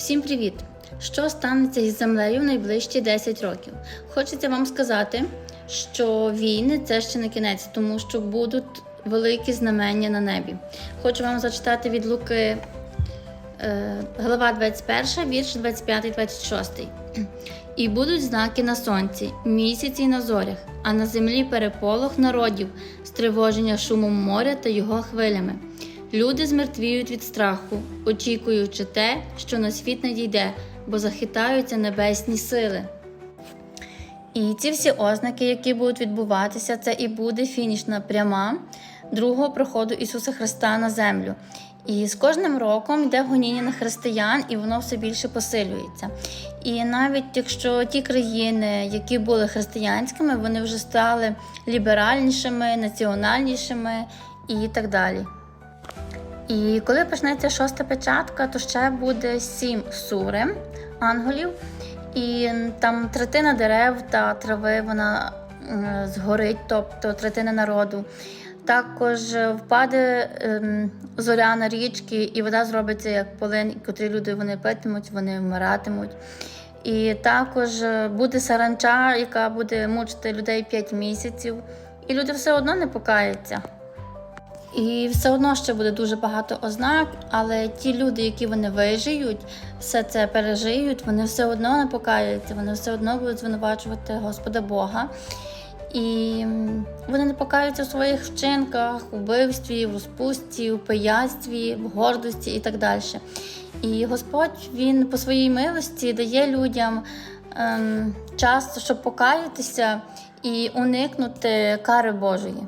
Всім привіт! Що станеться із землею в найближчі 10 років? Хочеться вам сказати, що війни це ще не кінець, тому що будуть великі знамення на небі. Хочу вам зачитати від Луки е, глава 21, вірш 25-26. І будуть знаки на сонці, місяці й на зорях, а на землі переполох народів, стривоження шумом моря та його хвилями. Люди змертвіють від страху, очікуючи те, що на світ надійде, бо захитаються небесні сили. І ці всі ознаки, які будуть відбуватися, це і буде фінішна пряма другого проходу Ісуса Христа на землю. І з кожним роком йде гоніння на християн, і воно все більше посилюється. І навіть якщо ті країни, які були християнськими, вони вже стали ліберальнішими, національнішими і так далі. І коли почнеться шоста печатка, то ще буде сім сури ангелів, і там третина дерев та трави вона згорить, тобто третина народу. Також впаде ем, зоря на річки, і вода зробиться як полин, котрі люди вони питимуть, вони вмиратимуть. І також буде саранча, яка буде мучити людей 5 місяців, і люди все одно не покаються. І все одно ще буде дуже багато ознак, але ті люди, які вони вижиють, все це пережиють, вони все одно не покаються, вони все одно будуть звинувачувати Господа Бога. І вони не покаються в своїх вчинках, у вбивстві, в розпусті, у пияцтві, в гордості і так далі. І Господь Він по своїй милості дає людям ем, час, щоб покаятися і уникнути кари Божої.